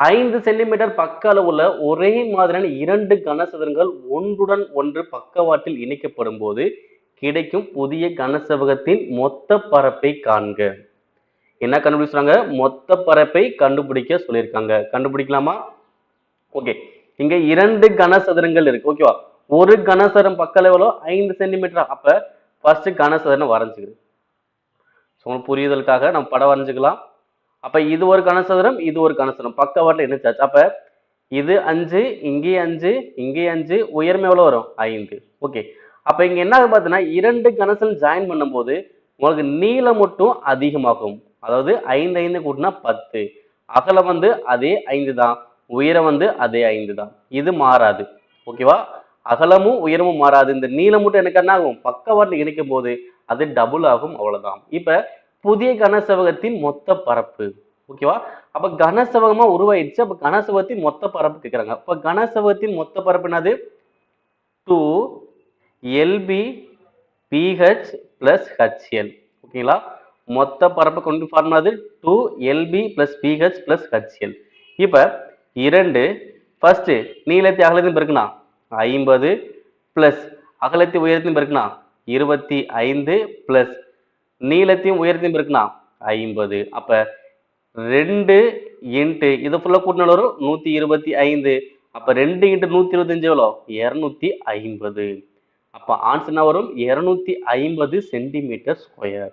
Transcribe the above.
ஐந்து சென்டிமீட்டர் பக்க அளவுல ஒரே மாதிரியான இரண்டு கனசதுரங்கள் ஒன்றுடன் ஒன்று பக்கவாட்டில் இணைக்கப்படும் போது கிடைக்கும் புதிய கனசெவகத்தின் மொத்த பரப்பை காண்க. என்ன கண்டுபிடிச்சாங்க மொத்த பரப்பை கண்டுபிடிக்க சொல்லியிருக்காங்க. கண்டுபிடிக்கலாமா? ஓகே. இங்க இரண்டு கனசதுரங்கள் இருக்கு. ஓகேவா ஒரு கனசதுரம் பக்க அளவுல ஐந்து சென்டிமீட்டர்? அப்ப ஃபர்ஸ்ட் கனசதுரம் வரைஞ்சுக்குது ஸோ புரியுதலுக்காக நம்ம படம் வரைஞ்சுக்கலாம். அப்ப இது ஒரு கனசதுரம் இது ஒரு கனசதுரம் பக்கவாட்டில் இணைச்சாச்சு அப்ப இது அஞ்சு இங்கே அஞ்சு இங்கே அஞ்சு உயரம் எவ்வளவு வரும்? ஐந்து. ஓகே அப்ப இங்க என்ன பார்த்தீங்கன்னா இரண்டு கனசல் ஜாயின் பண்ணும்போது உங்களுக்கு நீளம் மட்டும் அதிகமாகும். அதாவது ஐந்து ஐந்து கூட்டினா பத்து. அகலம் வந்து அதே ஐந்து தான். உயரம் வந்து அதே ஐந்து தான். இது மாறாது. ஓகேவா அகலமும் உயரமும் மாறாது. இந்த நீளம் மட்டும் எனக்கு என்ன ஆகும்? பக்கவாட்டில் இணைக்கும் போது அது டபுள் ஆகும். அவ்வளவுதான். இப்ப புதிய கனசவகத்தின் மொத்த பரப்பு. ஓகேவா அப்ப கனசவகமா உருவாயிடுச்சு. அப்ப கனசவகத்தின் மொத்த பரப்பு கேட்கிறாங்க அப்ப கனசவகத்தின் மொத்த பரப்பு என்னது? Two LB BH plus HL ஓகேங்களா மொத்த பரப்பு கொண்டு formula two LB plus BH plus HL இப்போ இரண்டு ஃபர்ஸ்ட் நீளத்தை அகலத்தையும் பெருக்குனா? ஐம்பது பிளஸ் அகலத்தை உயரத்தையும் பெருக்குனா? இருபத்தி ஐந்து பிளஸ் நீளத்தையும் உயரத்தையும் இருக்குண்ணா. ஐம்பது. அப்ப ரெண்டு இன்ட்டு இது ஃபுல்லாக கூட்டினாலும் வரும் நூற்றி இருபத்தி ஐந்து. அப்போ ரெண்டு இன்ட்டு நூற்றி இருபத்தஞ்சு எவ்வளோ? இரநூத்தி ஐம்பது. அப்போ ஆன்சர் என்ன வரும் இரநூத்தி ஐம்பது சென்டிமீட்டர் ஸ்கொயர்